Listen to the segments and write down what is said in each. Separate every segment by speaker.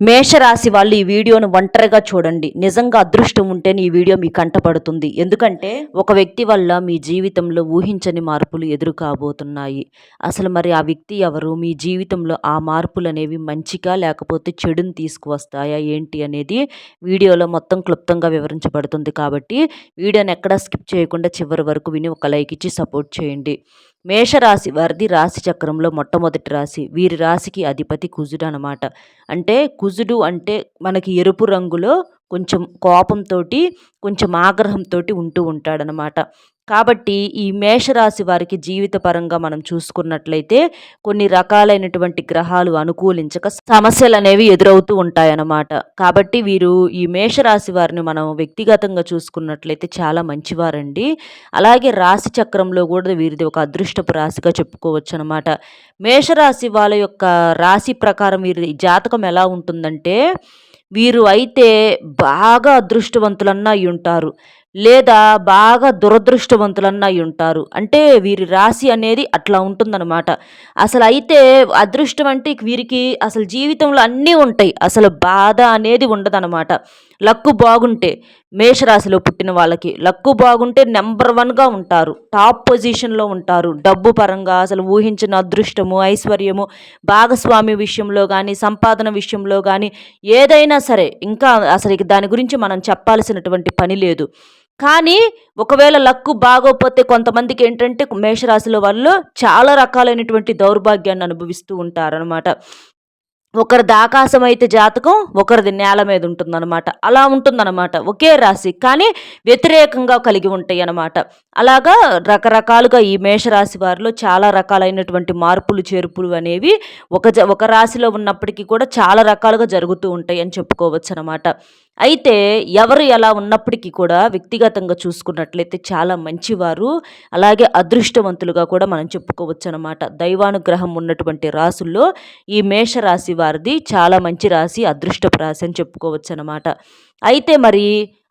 Speaker 1: మేషరాశి వాళ్ళు ఈ వీడియోను ఒంటరిగా చూడండి. నిజంగా అదృష్టం ఉంటేనే ఈ వీడియో మీ కంటపడుతుంది ఎందుకంటే ఒక వ్యక్తి వల్ల మీ జీవితంలో ఊహించని మార్పులు ఎదురు కాబోతున్నాయి అసలు మరి ఆ వ్యక్తి ఎవరు? మీ జీవితంలో ఆ మార్పులు అనేవి మంచిగా లేకపోతే చెడుని తీసుకువస్తాయా? ఏంటి అనేది వీడియోలో మొత్తం క్లుప్తంగా వివరించబడుతుంది కాబట్టి వీడియోని ఎక్కడా స్కిప్ చేయకుండా చివరి వరకు విని ఒక లైక్ ఇచ్చి సపోర్ట్ చేయండి. మేషరాశి వారిది రాశి చక్రంలో మొట్టమొదటి రాశి. వీరి రాశికి అధిపతి కుజుడు అనమాట అంటే కుజుడు అంటే మనకి ఎరుపు రంగులో కొంచెం కోపంతో కొంచెం ఆగ్రహంతో ఉంటూ ఉంటాడనమాట కాబట్టి ఈ మేషరాశి వారికి జీవిత పరంగా మనం చూసుకున్నట్లయితే కొన్ని రకాలైనటువంటి గ్రహాలు అనుకూలించక సమస్యలు అనేవి ఎదురవుతూ ఉంటాయన్నమాట. కాబట్టి వీరు ఈ మేషరాశి వారిని మనం వ్యక్తిగతంగా చూసుకున్నట్లయితే చాలా మంచివారండి. అలాగే రాశి చక్రంలో కూడా వీరిది ఒక అదృష్టపు రాశిగా చెప్పుకోవచ్చు అనమాట మేషరాశి వాళ్ళ యొక్క రాశి ప్రకారం వీరి జాతకం ఎలా ఉంటుందంటే వీరు అయితే బాగా అదృష్టవంతులన్నా అయి ఉంటారు లేదా బాగా దురదృష్టవంతులన్నా అయి ఉంటారు. అంటే వీరి రాశి అనేది అట్లా ఉంటుందన్నమాట. అసలు అయితే అదృష్టం అంటే వీరికి అసలు జీవితంలో అన్నీ ఉంటాయి. అసలు బాధ అనేది ఉండదన్నమాట. లక్కు బాగుంటే మేషరాశిలో పుట్టిన వాళ్ళకి లక్కు బాగుంటే నెంబర్ వన్గా ఉంటారు. టాప్ పొజిషన్లో ఉంటారు. డబ్బు పరంగా అసలు ఊహించిన అదృష్టము ఐశ్వర్యము భాగస్వామి విషయంలో కానీ సంపాదన విషయంలో కానీ ఏదైనా సరే ఇంకా అసలు దాని గురించి మనం చెప్పాల్సినటువంటి పని లేదు. కానీ ఒకవేళ లక్కు బాగోపోతే కొంతమందికి ఏంటంటే మేషరాశిలో వాళ్ళు చాలా రకాలైనటువంటి దౌర్భాగ్యాన్ని అనుభవిస్తూ ఉంటారనమాట ఒకరిది ఆకాశం అయితే జాతకం ఒకరిది నేల మీద ఉంటుందన్నమాట. అలా ఉంటుందన్నమాట ఒకే రాశి. కానీ వ్యతిరేకంగా కలిగి ఉంటాయి అన్నమాట అలాగా రకరకాలుగా ఈ మేషరాశి వారిలో చాలా రకాలైనటువంటి మార్పులు చేర్పులు అనేవి ఒక జ ఒక రాశిలో ఉన్నప్పటికీ కూడా చాలా రకాలుగా జరుగుతూ ఉంటాయి అని చెప్పుకోవచ్చు అనమాట అయితే ఎవరు ఎలా ఉన్నప్పటికీ కూడా వ్యక్తిగతంగా చూసుకున్నట్లయితే చాలా మంచివారు. అలాగే అదృష్టవంతులుగా కూడా మనం చెప్పుకోవచ్చు అనమాట దైవానుగ్రహం ఉన్నటువంటి రాసుల్లో ఈ మేషరాశి వారిది చాలా మంచి రాశి అదృష్టపు రాశి అని చెప్పుకోవచ్చు అనమాట అయితే మరి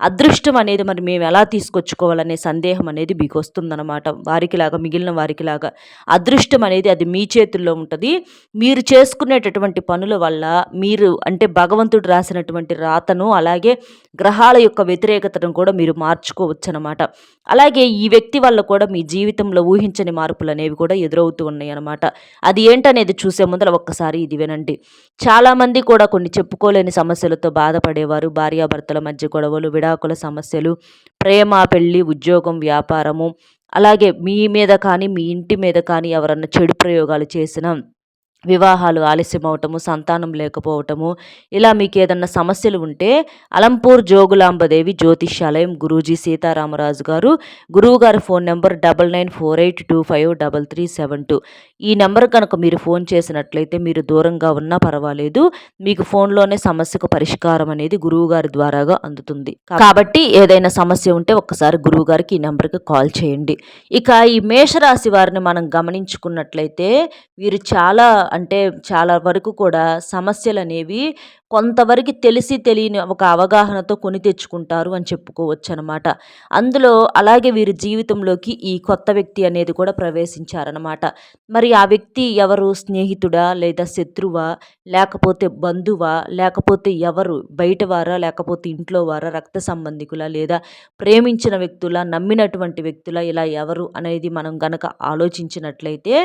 Speaker 1: అదృష్టం అనేది మరి మేము ఎలా తీసుకొచ్చుకోవాలనే సందేహం అనేది మీకు వస్తుందన్నమాట. వారికిలాగా మిగిలిన వారికిలాగా అదృష్టం అనేది అది మీ చేతుల్లో ఉంటుంది. మీరు చేసుకునేటటువంటి పనుల వల్ల మీరు అంటే భగవంతుడు రాసినటువంటి రాతను అలాగే గ్రహాల యొక్క వ్యతిరేకతను కూడా మీరు మార్చుకోవచ్చు అనమాట అలాగే ఈ వ్యక్తి వల్ల కూడా మీ జీవితంలో ఊహించని మార్పులు అనేవి కూడా ఎదురవుతూ ఉన్నాయి అనమాట అది ఏంటనేది చూసే ముందర ఒక్కసారి ఇది వినండి. చాలామంది కూడా కొన్ని చెప్పుకోలేని సమస్యలతో బాధపడేవారు భార్యాభర్తల మధ్య గొడవలు విడాకుల సమస్యలు ప్రేమ పెళ్ళి ఉద్యోగం వ్యాపారము అలాగే మీ మీద కానీ మీ ఇంటి మీద కానీ ఎవరన్నా చెడు ప్రయోగాలు చేసిన వివాహాలు ఆలస్యం అవటము సంతానం లేకపోవటము ఇలా మీకు ఏదన్నా సమస్యలు ఉంటే అలంపూర్ జోగులాంబదేవి జ్యోతిష్యాలయం గురూజీ సీతారామరాజు గారు గురువు గారి phone number double nine four eight two five double three seven two. ఈ నెంబర్ కనుక మీరు ఫోన్ చేసినట్లయితే మీరు దూరంగా ఉన్నా పర్వాలేదు మీకు ఫోన్లోనే సమస్యకు పరిష్కారం అనేది గురువు గారి ద్వారాగా అందుతుంది. కాబట్టి ఏదైనా సమస్య ఉంటే ఒక్కసారి గురువు గారికి ఈ నెంబర్కి కాల్ చేయండి. ఇక ఈ మేషరాశి వారిని మనం గమనించుకున్నట్లయితే వీరు చాలా అంటే చాలా వరకు కూడా సమస్యలు అనేవి కొంతవరకు తెలిసి తెలియని ఒక అవగాహనతో కొని తెచ్చుకుంటారు అని చెప్పుకోవచ్చు అనమాట అందులో అలాగే వీరి జీవితంలోకి ఈ కొత్త వ్యక్తి అనేది కూడా ప్రవేశించారనమాట. మరి ఆ వ్యక్తి ఎవరు? స్నేహితుడా? లేదా శత్రువా? లేకపోతే బంధువా? లేకపోతే ఎవరు? బయటవారా? లేకపోతే ఇంట్లో వారా రక్త సంబంధికులా? లేదా ప్రేమించిన వ్యక్తుల? నమ్మినటువంటి వ్యక్తుల? ఇలా ఎవరు? అనేది మనం గనక ఆలోచించినట్లయితే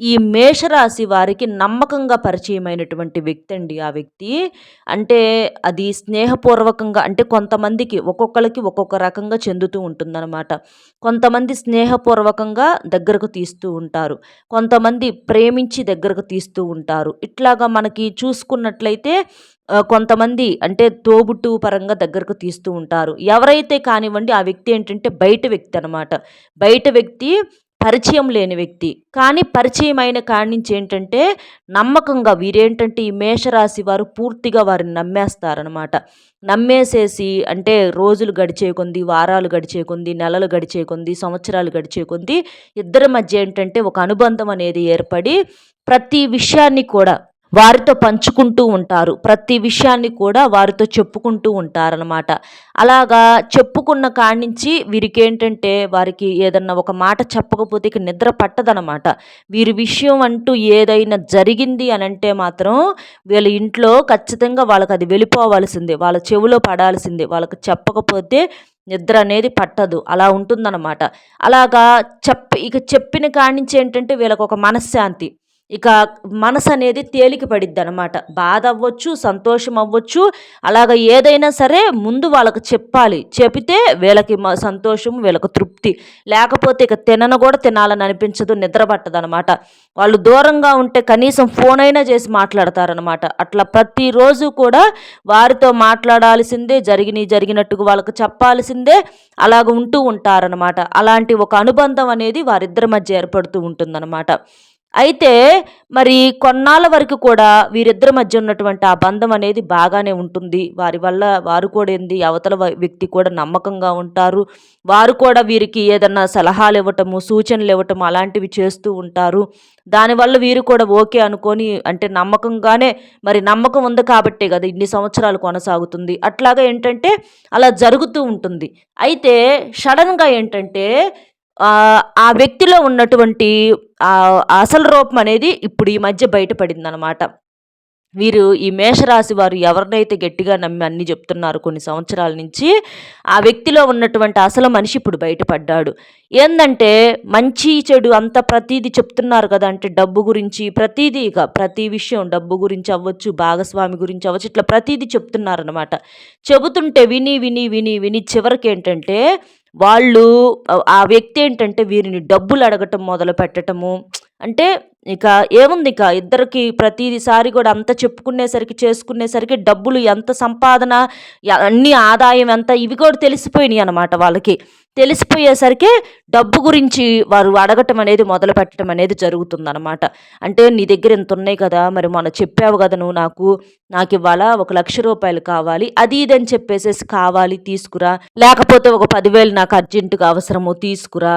Speaker 1: ఈ మేషరాశి వారికి నమ్మకంగా పరిచయమైనటువంటి వ్యక్తి అండి ఆ వ్యక్తి. అంటే అది స్నేహపూర్వకంగా అంటే కొంతమందికి ఒక్కొక్కరికి ఒక్కొక్క రకంగా చెందుతూ ఉంటుందన్నమాట. కొంతమంది స్నేహపూర్వకంగా దగ్గరకు తీస్తూ ఉంటారు. కొంతమంది ప్రేమించి దగ్గరకు తీస్తూ ఉంటారు. ఇట్లాగా మనకి చూసుకున్నట్లయితే కొంతమంది అంటే తోబుట్టు పరంగా దగ్గరకు తీస్తూ ఉంటారు. ఎవరైతే కానివ్వండి ఆ వ్యక్తి ఏంటంటే బయట వ్యక్తి అనమాట బయట వ్యక్తి పరిచయం లేని వ్యక్తి. కానీ పరిచయం అయిన కాడి నుంచి ఏంటంటే నమ్మకంగా వీరేంటంటే ఈ మేషరాశి వారు పూర్తిగా వారిని నమ్మేస్తారనమాట నమ్మేసేసి అంటే రోజులు గడిచే కొంది వారాలు గడిచే కొంది నెలలు గడిచే కొంది సంవత్సరాలు గడిచే కొంది ఇద్దరి మధ్య ఏంటంటే ఒక అనుబంధం అనేది ఏర్పడి ప్రతి విషయాన్ని కూడా వారితో పంచుకుంటూ ఉంటారు. ప్రతి విషయాన్ని కూడా వారితో చెప్పుకుంటూ ఉంటారనమాట అలాగా చెప్పుకున్న కాడి నుంచి వీరికి ఏంటంటే వారికి ఏదన్నా ఒక మాట చెప్పకపోతే ఇక నిద్ర పట్టదనమాట వీరి విషయం అంటూ ఏదైనా జరిగింది అని అంటే మాత్రం వీళ్ళ ఇంట్లో ఖచ్చితంగా వాళ్ళకి అది వెళ్ళిపోవాల్సిందే. వాళ్ళ చెవిలో పడాల్సిందే. వాళ్ళకి చెప్పకపోతే నిద్ర అనేది పట్టదు. అలా ఉంటుందన్నమాట. అలాగా చెప్ప ఇక చెప్పిన కాడి నుంచి ఏంటంటే వీళ్ళకి ఒక మనశ్శాంతి. ఇక మనసు అనేది తేలిక పడిద్ది అనమాట బాధ అవ్వచ్చు సంతోషం అవ్వచ్చు అలాగ ఏదైనా సరే ముందు వాళ్ళకి చెప్పాలి. చెబితే వీళ్ళకి సంతోషం వీళ్ళకి తృప్తి. లేకపోతే ఇక తినను కూడా తినాలని అనిపించదు నిద్ర పట్టదనమాట వాళ్ళు దూరంగా ఉంటే కనీసం ఫోన్ అయినా చేసి మాట్లాడతారనమాట అట్లా ప్రతిరోజు కూడా వారితో మాట్లాడాల్సిందే జరిగినవి జరిగినట్టుగా వాళ్ళకి చెప్పాల్సిందే అలాగ ఉంటూ ఉంటారనమాట అలాంటి ఒక అనుబంధం అనేది వారిద్దరి మధ్య ఏర్పడుతూ ఉంటుందన్నమాట. అయితే మరి కొన్నాళ్ళ వరకు కూడా వీరిద్దరి మధ్య ఉన్నటువంటి ఆ బంధం అనేది బాగానే ఉంటుంది. వారి వల్ల వారు కూడా ఏంది? అవతల వ్యక్తి కూడా నమ్మకంగా ఉంటారు. వారు కూడా వీరికి ఏదన్నా సలహాలు ఇవ్వటము సూచనలు ఇవ్వటము అలాంటివి చేస్తూ ఉంటారు. దానివల్ల వీరు కూడా ఓకే అనుకొని అంటే నమ్మకంగానే మరి నమ్మకం ఉంది కాబట్టే కదా ఇన్ని సంవత్సరాలు కొనసాగుతుంది. అట్లాగా ఏంటంటే అలా జరుగుతూ ఉంటుంది. అయితే సడన్గా ఏంటంటే ఆ వ్యక్తిలో ఉన్నటువంటి అసలు రూపం అనేది ఇప్పుడు ఈ మధ్య బయటపడిందనమాట వీరు ఈ మేషరాశి వారు ఎవరినైతే గట్టిగా నమ్మి అన్ని చెప్తున్నారు కొన్ని సంవత్సరాల నుంచి ఆ వ్యక్తిలో ఉన్నటువంటి అసలు మనిషి ఇప్పుడు బయటపడ్డాడు. ఏంటంటే మంచి చెడు అంత ప్రతీది చెప్తున్నారు కదా అంటే డబ్బు గురించి ప్రతీది ఇక ప్రతి విషయం డబ్బు గురించి అవ్వచ్చు భాగస్వామి గురించి అవ్వచ్చు ఇట్లా ప్రతీది చెప్తున్నారనమాట చెబుతుంటే విని విని విని విని చివరికి ఏంటంటే వాళ్ళు ఆ వ్యక్తి ఏంటంటే వీరిని డబ్బులు అడగటం మొదలు పెట్టటము. అంటే ఇక ఏముంది ఇక? ఇద్దరికి ప్రతిసారి కూడా అంత చెప్పుకునేసరికి చేసుకునేసరికి డబ్బులు ఎంత సంపాదన అన్ని ఆదాయం ఎంత ఇవి కూడా తెలిసిపోయినాయి అనమాట వాళ్ళకి. తెలిసిపోయేసరికి డబ్బు గురించి వారు అడగటం అనేది మొదలు పెట్టడం అనేది జరుగుతుందనమాట అంటే నీ దగ్గర ఇంత ఉన్నాయి కదా మరి మొన్న చెప్పావు కదా నువ్వు నాకు నాకు ఇవాళ ఒక లక్ష రూపాయలు కావాలి అది ఇది అని చెప్పేసేసి కావాలి తీసుకురా. లేకపోతే ఒక పదివేలు నాకు అర్జెంటుగా అవసరము తీసుకురా.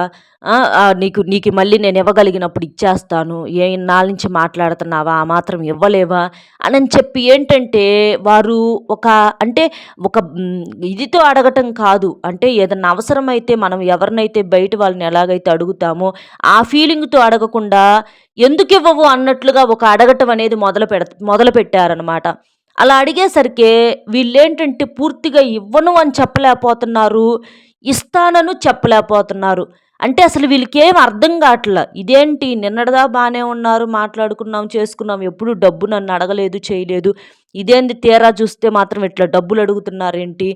Speaker 1: నీకు నీకు మళ్ళీ నేను ఇవ్వగలిగినప్పుడు ఇచ్చేస్తాను. ఏ నా నుంచి మాట్లాడుతున్నావా? ఆ మాత్రం ఇవ్వలేవా? అని చెప్పి ఏంటంటే వారు ఒక అంటే ఒక ఇదితో అడగటం కాదు. అంటే ఏదన్నా అవసరమైతే మనం ఎవరినైతే బయట వాళ్ళని ఎలాగైతే అడుగుతామో ఆ ఫీలింగ్తో అడగకుండా ఎందుకు ఇవ్వవు అన్నట్లుగా ఒక అడగటం అనేది మొదలు పెడ మొదలు పెట్టారనమాట అలా అడిగేసరికి వీళ్ళేంటంటే పూర్తిగా ఇవ్వను అని చెప్పలేకపోతున్నారు ఇస్తానను చెప్పలేకపోతున్నారు. అంటే అసలు వీళ్ళకి ఏం అర్థం కావట్లా? ఇదేంటి? నిన్నటిదా బాగానే ఉన్నారు మాట్లాడుకున్నాం చేసుకున్నాం ఎప్పుడు డబ్బు నన్ను అడగలేదు చేయలేదు. ఇదేంది తీరా చూస్తే మాత్రం ఇట్లా డబ్బులు అడుగుతున్నారేంటి?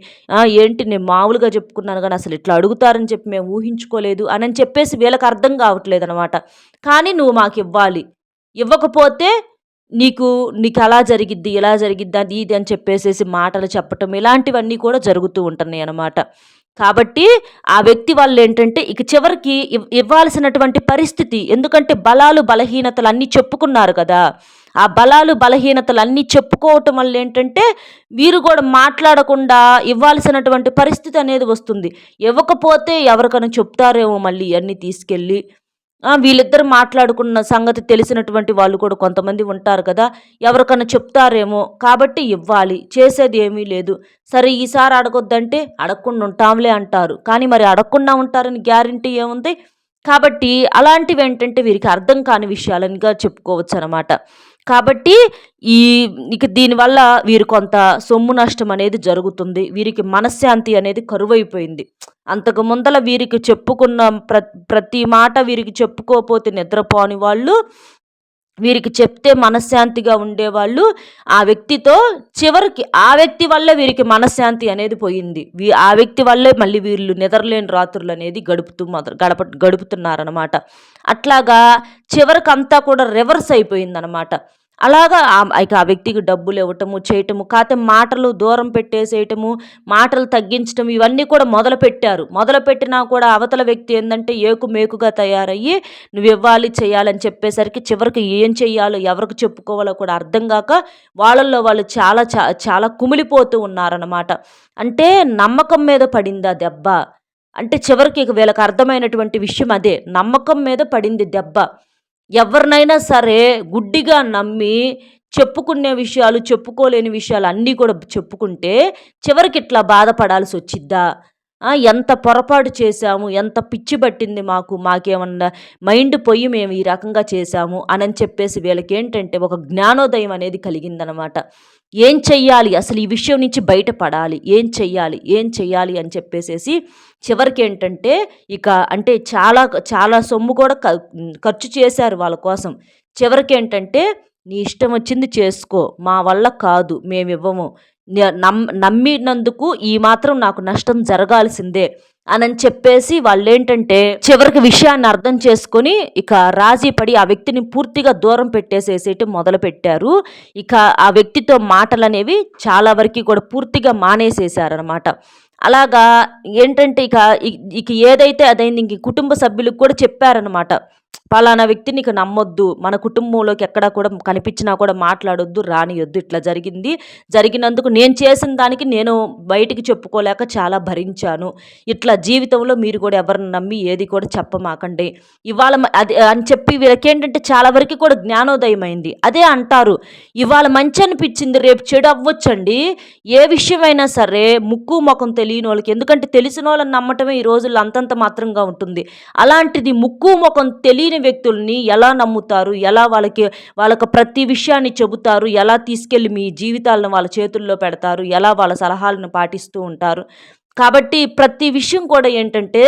Speaker 1: ఏంటి? నేను మామూలుగా చెప్పుకున్నాను కానీ అసలు ఇట్లా అడుగుతారని చెప్పి మేము ఊహించుకోలేదు అని చెప్పేసి వీళ్ళకి అర్థం కావట్లేదు అనమాట కానీ నువ్వు మాకు ఇవ్వాలి. ఇవ్వకపోతే నీకు నీకు అలా జరిగిద్ది ఇలా జరిగిద్ది అది ఇది అని చెప్పేసేసి మాటలు చెప్పటం ఇలాంటివన్నీ కూడా జరుగుతూ ఉంటున్నాయి అన్నమాట. కాబట్టి ఆ వ్యక్తి వాళ్ళు ఏంటంటే ఇక చివరికి ఇవ్వాల్సినటువంటి పరిస్థితి ఎందుకంటే బలాలు బలహీనతలు అన్నీ చెప్పుకున్నారు కదా. ఆ బలాలు బలహీనతలు అన్నీ చెప్పుకోవటం వల్ల ఏంటంటే వీరు కూడా మాట్లాడకుండా ఇవ్వాల్సినటువంటి పరిస్థితి అనేది వస్తుంది. ఇవ్వకపోతే ఎవరికైనా చెప్తారేమో మళ్ళీ అన్నీ తీసుకెళ్ళి. వీళ్ళిద్దరు మాట్లాడుకున్న సంగతి తెలిసినటువంటి వాళ్ళు కూడా కొంతమంది ఉంటారు కదా ఎవరికన్నా చెప్తారేమో కాబట్టి ఇవ్వాలి చేసేది ఏమీ లేదు. సరే ఈసారి అడగొద్దంటే అడగకుండా ఉంటాంలే అంటారు. కానీ మరి అడగకుండా ఉంటారని గ్యారంటీ ఏముంది? కాబట్టి అలాంటివి ఏంటంటే వీరికి అర్థం కాని విషయాలనిగా చెప్పుకోవచ్చు అనమాట కాబట్టి ఈ ఇక దీనివల్ల వీరు కొంత సొమ్ము నష్టం అనేది జరుగుతుంది. వీరికి మనశ్శాంతి అనేది కరువైపోయింది. అంతకు ముందల వీరికి చెప్పుకున్న ప్ర ప్రతి మాట వీరికి చెప్పుకోకపోతే నిద్రపోని వాళ్ళు వీరికి చెప్తే మనశ్శాంతిగా ఉండేవాళ్ళు ఆ వ్యక్తితో చివరికి ఆ వ్యక్తి వల్లే వీరికి మనశ్శాంతి అనేది పోయింది. వీ ఆ వ్యక్తి వల్లే మళ్ళీ వీళ్ళు నిద్రలేని రాత్రులు అనేది గడుపుతూ మొదలు గడప గడుపుతున్నారనమాట అట్లాగా చివరికి అంతా కూడా రివర్స్ అయిపోయిందనమాట అలాగా ఇక ఆ వ్యక్తికి డబ్బులు ఇవ్వటము చేయటము కాకపోతే మాటలు దూరం పెట్టేసేయటము మాటలు తగ్గించటం ఇవన్నీ కూడా మొదలుపెట్టారు. మొదలుపెట్టినా కూడా అవతల వ్యక్తి ఏంటంటే ఏకు మేకుగా తయారయ్యి నువ్వు ఇవ్వాలి చేయాలని చెప్పేసరికి చివరికి ఏం చేయాలో ఎవరికి చెప్పుకోవాలో కూడా అర్థం కాక వాళ్ళల్లో వాళ్ళు చాలా చాలా కుమిలిపోతూ ఉన్నారనమాట అంటే నమ్మకం మీద పడిందా దెబ్బ. అంటే చివరికి ఇక వీళ్ళకి అర్థమైనటువంటి విషయం అదే. నమ్మకం మీద పడింది దెబ్బ. ఎవరినైనా సరే గుడ్డిగా నమ్మి చెప్పుకునే విషయాలు చెప్పుకోలేని విషయాలు అన్నీ కూడా చెప్పుకుంటే చివరికి ఇట్లా బాధపడాల్సి వచ్చిద్దా? ఎంత పొరపాటు చేశాము, ఎంత పిచ్చి పట్టింది మాకు, మాకేమన్నా మైండ్ పోయి మేము ఈ రకంగా చేశాము అని చెప్పేసి వీళ్ళకి ఏంటంటే ఒక జ్ఞానోదయం అనేది కలిగిందనమాట. ఏం చెయ్యాలి? అసలు ఈ విషయం నుంచి బయటపడాలి. ఏం చెయ్యాలి? ఏం చెయ్యాలి? అని చెప్పేసేసి చివరికేంటంటే ఇక అంటే చాలా చాలా సొమ్ము కూడా ఖర్చు చేశారు వాళ్ళ కోసం. చివరికి ఏంటంటే నీ ఇష్టం వచ్చింది చేసుకో. మా వల్ల కాదు. మేము ఇవ్వము నమ్మినందుకు ఈ మాత్రం నాకు నష్టం జరగాల్సిందే అని చెప్పేసి వాళ్ళేంటంటే చివరికి విషయాన్ని అర్థం చేసుకొని ఇక రాజీ పడి ఆ వ్యక్తిని పూర్తిగా దూరం పెట్టేసేసేటి మొదలు పెట్టారు ఇక ఆ వ్యక్తితో మాటలు అనేవి చాలా వరకు కూడా పూర్తిగా మానేసేసారనమాట అలాగా ఏంటంటే ఇక ఇక ఏదైతే అదైంది ఇంక కుటుంబ సభ్యులకు కూడా చెప్పారనమాట. పలానా వ్యక్తి నీకు నమ్మొద్దు. మన కుటుంబంలోకి ఎక్కడా కూడా కనిపించినా కూడా మాట్లాడొద్దు రానియొద్దు. ఇట్లా జరిగింది. జరిగినందుకు నేను చేసిన దానికి నేను బయటికి చెప్పుకోలేక చాలా భరించాను. ఇట్లా జీవితంలో మీరు కూడా ఎవరిని నమ్మి ఏది కూడా చెప్పమాకండి. ఇవాళ అది అని చెప్పి వీళ్ళకేంటంటే చాలా వరకు కూడా జ్ఞానోదయం అయింది. అదే అంటారు. ఇవాళ మంచి అనిపించింది రేపు చెడు అవ్వచ్చండి. ఏ విషయమైనా సరే ముక్కు ముఖం తెలియని వాళ్ళకి ఎందుకంటే తెలిసిన వాళ్ళని నమ్మటమే ఈ రోజుల్లో అంతంత మాత్రంగా ఉంటుంది. అలాంటిది ముక్కు ముఖం తెలియ తెలియని వ్యక్తుల్ని ఎలా నమ్ముతారు? ఎలా వాళ్ళకి వాళ్ళకి ప్రతి విషయాన్ని చెబుతారు? ఎలా తీసుకెళ్ళి మీ జీవితాలను వాళ్ళ చేతుల్లో పెడతారు? ఎలా వాళ్ళ సలహాలను పాటిస్తూ ఉంటారు? కాబట్టి ప్రతి విషయం కూడా ఏంటంటే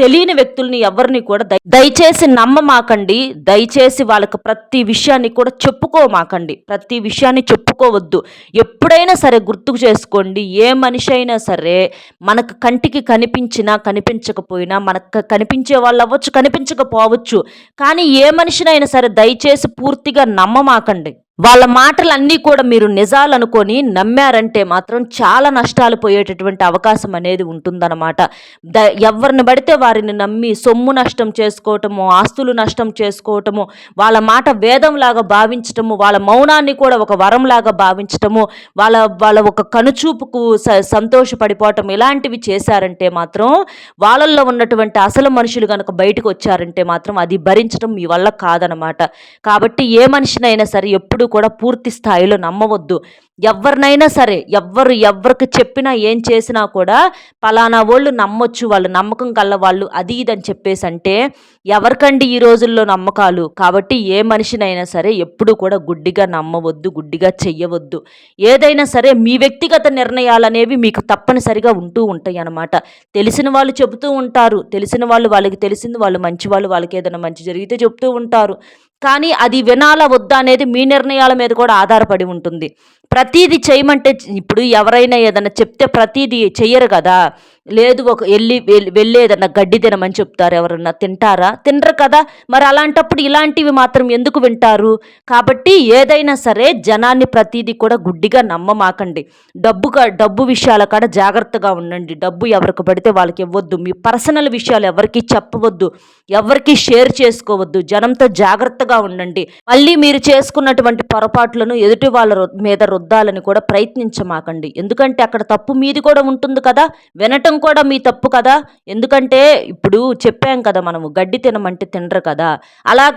Speaker 1: తెలియని వ్యక్తుల్ని ఎవరిని కూడా దయచేసి నమ్మమాకండి. దయచేసి వాళ్ళకి ప్రతి విషయాన్ని కూడా చెప్పుకోమాకండి. ప్రతి విషయాన్ని చెప్పుకోవద్దు. ఎప్పుడైనా సరే గుర్తుకు చేసుకోండి. ఏ మనిషి అయినా సరే మనకు కంటికి కనిపించినా కనిపించకపోయినా మనకు కనిపించే వాళ్ళు అవ్వచ్చు కనిపించకపోవచ్చు. కానీ ఏ మనిషినైనా సరే దయచేసి పూర్తిగా నమ్మమాకండి. వాళ్ళ మాటలన్నీ కూడా మీరు నిజాలనుకొని నమ్మారంటే మాత్రం చాలా నష్టాలు పోయేటటువంటి అవకాశం అనేది ఉంటుందన్నమాట. ద ఎవరిని పడితే వారిని నమ్మి సొమ్ము నష్టం చేసుకోవటము ఆస్తులు నష్టం చేసుకోవటము వాళ్ళ మాట వేదంలాగా భావించటము వాళ్ళ మౌనాన్ని కూడా ఒక వరంలాగా భావించటము వాళ్ళ వాళ్ళ ఒక కనుచూపుకు స సంతోషపడిపోవటం ఇలాంటివి చేశారంటే మాత్రం వాళ్ళల్లో ఉన్నటువంటి అసలు మనుషులు కనుక బయటకు వచ్చారంటే మాత్రం అది భరించడం మీ వల్ల కాదనమాట కాబట్టి ఏ మనిషినైనా సరే ఎప్పుడు ఎప్పుడు కూడా పూర్తి స్థాయిలో నమ్మవద్దు. ఎవరినైనా సరే ఎవ్వరు ఎవరికి చెప్పినా ఏం చేసినా కూడా పలానా వాళ్ళు నమ్మొచ్చు వాళ్ళు నమ్మకం కల్ల వాళ్ళు అది ఇదని చెప్పేసి అంటే ఎవరికండి ఈ రోజుల్లో నమ్మకాలు? కాబట్టి ఏ మనిషినైనా సరే ఎప్పుడు కూడా గుడ్డిగా నమ్మవద్దు గుడ్డిగా చెయ్యవద్దు. ఏదైనా సరే మీ వ్యక్తిగత నిర్ణయాలు అనేవి మీకు తప్పనిసరిగా ఉంటూ ఉంటాయి అన్నమాట. తెలిసిన వాళ్ళు చెబుతూ ఉంటారు తెలిసిన వాళ్ళు వాళ్ళకి తెలిసింది వాళ్ళు మంచి వాళ్ళు వాళ్ళకి ఏదైనా మంచి జరిగితే చెబుతూ ఉంటారు. కానీ అది వినాలా వద్దా అనేది మీ నిర్ణయాల మీద కూడా ఆధారపడి ఉంటుంది. ప్రతీది చేయమంటే ఇప్పుడు ఎవరైనా ఏదైనా చెప్తే ప్రతీది చెయ్యరు కదా. లేదు ఒక వెళ్ళి వెళ్ళి ఏదన్నా గడ్డి తినమని చెప్తారు ఎవరన్నా. తింటారా? తినరు కదా. మరి అలాంటప్పుడు ఇలాంటివి మాత్రం ఎందుకు వింటారు? కాబట్టి ఏదైనా సరే జనాన్ని ప్రతిదీ కూడా గుడ్డిగా నమ్మమాకండి. డబ్బు డబ్బు విషయాల కాడ జాగ్రత్తగా ఉండండి. డబ్బు ఎవరికి పడితే వాళ్ళకి ఇవ్వద్దు. మీ పర్సనల్ విషయాలు ఎవరికి చెప్పవద్దు. ఎవరికి షేర్ చేసుకోవద్దు. జనంతో జాగ్రత్తగా ఉండండి. మళ్ళీ మీరు చేసుకున్నటువంటి పొరపాట్లను ఎదుటి వాళ్ళ మీద రుద్దాలని కూడా ప్రయత్నించమాకండి. ఎందుకంటే అక్కడ తప్పు మీది కూడా ఉంటుంది కదా. వినటం తినడం కూడా మీ తప్పు కదా? ఎందుకంటే ఇప్పుడు చెప్పాం కదా మనము గడ్డి తినమంటే తినరు కదా. అలాగ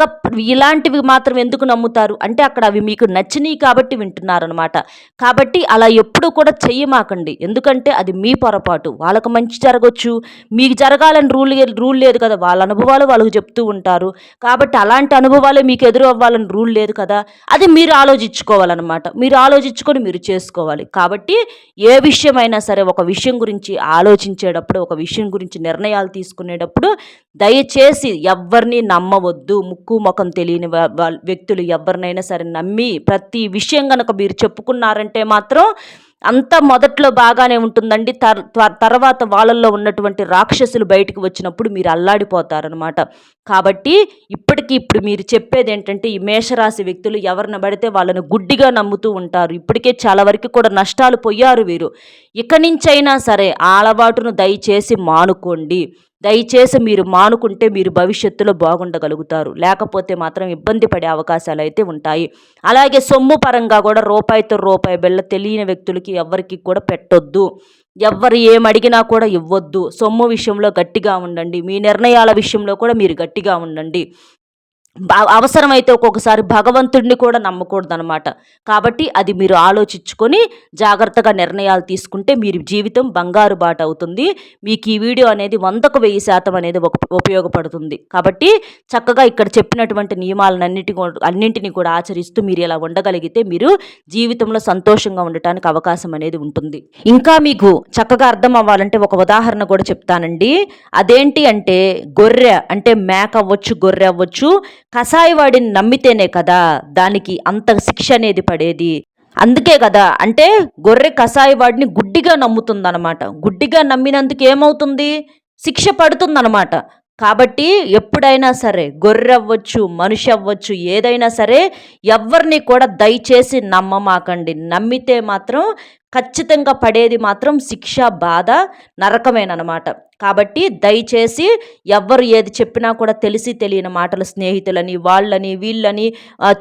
Speaker 1: ఇలాంటివి మాత్రం ఎందుకు నమ్ముతారు? అంటే అక్కడ అవి మీకు నచ్చినాయి కాబట్టి వింటున్నారనమాట కాబట్టి అలా ఎప్పుడు కూడా చెయ్యమాకండి. ఎందుకంటే అది మీ పొరపాటు. వాళ్ళకు మంచి జరగచ్చు. మీకు జరగాలని రూల్ రూల్ లేదు కదా. వాళ్ళ అనుభవాలు వాళ్ళకు చెప్తూ ఉంటారు. కాబట్టి అలాంటి అనుభవాలే మీకు ఎదురు అవ్వాలని రూల్ లేదు కదా. అది మీరు ఆలోచించుకోవాలన్నమాట. మీరు ఆలోచించుకొని మీరు చేసుకోవాలి. కాబట్టి ఏ విషయమైనా సరే ఒక విషయం గురించి ఆలోచించి ఆలోచించేటప్పుడు ఒక విషయం గురించి నిర్ణయాలు తీసుకునేటప్పుడు దయచేసి ఎవరిని నమ్మవద్దు. ముక్కు ముఖం తెలియని వ్యక్తులు ఎవరినైనా సరే నమ్మి ప్రతి విషయం కనుక మీరు చెప్పుకున్నారంటే మాత్రం అంతా మొదట్లో బాగానే ఉంటుందండి. తర్వాత వాళ్ళల్లో ఉన్నటువంటి రాక్షసులు బయటకు వచ్చినప్పుడు మీరు అల్లాడిపోతారనమాట కాబట్టి ఇప్పటికీ ఇప్పుడు మీరు చెప్పేది ఏంటంటే ఈ మేషరాశి వ్యక్తులు ఎవరిని పడితే వాళ్ళని గుడ్డిగా నమ్ముతూ ఉంటారు. ఇప్పటికే చాలా వరకు కూడా నష్టాలు పోయారు వీరు. ఇక నుంచైనా సరే ఆ అలవాటును దయచేసి మానుకోండి. దయచేసి మీరు మానుకుంటే మీరు భవిష్యత్తులో బాగుండగలుగుతారు. లేకపోతే మాత్రం ఇబ్బంది పడే అవకాశాలు అయితే ఉంటాయి. అలాగే సొమ్ము పరంగా కూడా రూపాయితో రూపాయి బిళ్ళ తెలియని వ్యక్తులకి ఎవరికి కూడా పెట్టొద్దు. ఎవరు ఏమడిగినా కూడా ఇవ్వద్దు. సొమ్ము విషయంలో గట్టిగా ఉండండి. మీ నిర్ణయాల విషయంలో కూడా మీరు గట్టిగా ఉండండి. అవసరమైతే ఒక్కొక్కసారి భగవంతుడిని కూడా నమ్మకూడదు అనమాట కాబట్టి అది మీరు ఆలోచించుకొని జాగ్రత్తగా నిర్ణయాలు తీసుకుంటే మీరు జీవితం బంగారు బాట అవుతుంది. మీకు ఈ వీడియో అనేది వందకు వెయ్యి శాతం అనేది ఒక ఉపయోగపడుతుంది. కాబట్టి చక్కగా ఇక్కడ చెప్పినటువంటి నియమాలన్నిటి అన్నింటినీ కూడా ఆచరిస్తూ మీరు ఇలా ఉండగలిగితే మీరు జీవితంలో సంతోషంగా ఉండటానికి అవకాశం అనేది ఉంటుంది. ఇంకా మీకు చక్కగా అర్థం అవ్వాలంటే ఒక ఉదాహరణ కూడా చెప్తానండి. అదేంటి అంటే గొర్రె అంటే మేక అవ్వచ్చు గొర్రె అవ్వచ్చు కషాయవాడిని నమ్మితేనే కదా దానికి అంత శిక్ష అనేది పడేది. అందుకే కదా అంటే గొర్రె కషాయవాడిని గుడ్డిగా నమ్ముతుందన్నమాట. గుడ్డిగా నమ్మినందుకు ఏమవుతుంది? శిక్ష పడుతుందన్నమాట. కాబట్టి ఎప్పుడైనా సరే గొర్రె అవ్వచ్చు మనిషి అవ్వచ్చు ఏదైనా సరే ఎవరిని కూడా దయచేసి నమ్మమాకండి. నమ్మితే మాత్రం ఖచ్చితంగా పడేది మాత్రం శిక్ష బాధ నరకమేనమాట కాబట్టి దయచేసి ఎవరు ఏది చెప్పినా కూడా తెలిసి తెలియని మాటలు స్నేహితులని వాళ్ళని వీళ్ళని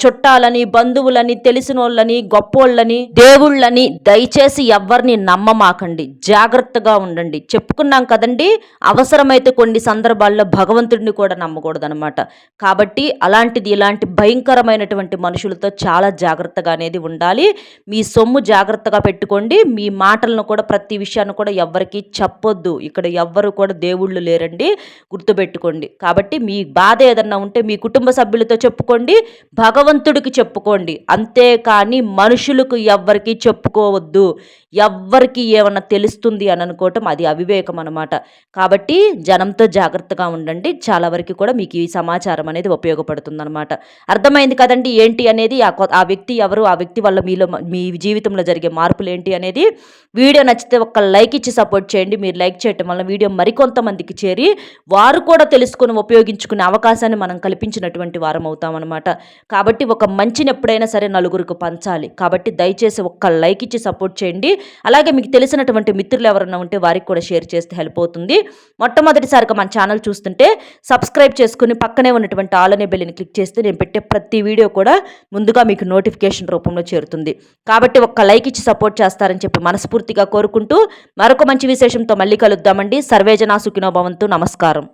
Speaker 1: చుట్టాలని బంధువులని తెలిసిన వాళ్ళని గొప్పోళ్ళని దేవుళ్ళని దయచేసి ఎవరిని నమ్మమాకండి. జాగ్రత్తగా ఉండండి. చెప్పుకున్నాం కదండి అవసరమైతే కొన్ని సందర్భాల్లో భగవంతుడిని కూడా నమ్మకూడదనమాట కాబట్టి అలాంటిది ఇలాంటి భయంకరమైనటువంటి మనుషులతో చాలా జాగ్రత్తగా అనేది ఉండాలి. మీ సొమ్ము జాగ్రత్తగా పెట్టుకోండి మీ మాటలను కూడా ప్రతి విషయాన్ని కూడా ఎవ్వరికీ చెప్పొద్దు. ఇక్కడ ఎవ్వరు కూడా దేవుళ్ళు లేరండి. గుర్తుపెట్టుకోండి. కాబట్టి మీ బాధ ఏదన్నా ఉంటే మీ కుటుంబ సభ్యులతో చెప్పుకోండి. భగవంతుడికి చెప్పుకోండి. అంతేకాని మనుషులకు ఎవ్వరికీ చెప్పుకోవద్దు. ఎవ్వరికి ఏమన్నా తెలుస్తుంది అని అనుకోవటం అది అవివేకం అనమాట కాబట్టి జనంతో జాగ్రత్తగా ఉండండి. చాలా వరకు కూడా మీకు ఈ సమాచారం అనేది ఉపయోగపడుతుంది అనమాట అర్థమైంది కదండి ఏంటి అనేది? ఆ కొ- ఆ వ్యక్తి ఎవరు? ఆ వ్యక్తి వల్ల మీలో మీ జీవితంలో జరిగే మార్పులు ఏంటి అనేది? వీడియో నచ్చితే ఒక లైక్ ఇచ్చి సపోర్ట్ చేయండి. మీరు లైక్ చేయటం వల్ల వీడియో మరికొంతమందికి చేరి వారు కూడా తెలుసుకొని ఉపయోగించుకునే అవకాశాన్ని మనం కల్పించినటువంటి వారం అవుతామన్నమాట. కాబట్టి ఒక మంచిని ఎప్పుడైనా సరే నలుగురికి పంచాలి. కాబట్టి దయచేసి ఒక్క లైక్ ఇచ్చి సపోర్ట్ చేయండి. అలాగే మీకు తెలిసినటువంటి మిత్రులు ఎవరైనా ఉంటే వారికి కూడా షేర్ చేస్తే హెల్ప్ అవుతుంది. మొట్టమొదటిసారిగా మన ఛానల్ చూస్తుంటే సబ్స్క్రైబ్ చేసుకుని పక్కనే ఉన్నటువంటి ఆల్ అనే బెల్లిని క్లిక్ చేస్తే నేను పెట్టే ప్రతి వీడియో కూడా ముందుగా మీకు నోటిఫికేషన్ రూపంలో చేరుతుంది. కాబట్టి ఒక్క లైక్ ఇచ్చి సపోర్ట్ చేస్తారని చెప్పి మనస్ఫూర్తిగా కోరుకుంటూ మరొక మంచి విశేషంతో మళ్ళీ కలుద్దామండి. సర్వేజనా సుఖినో భవంతు. నమస్కారం.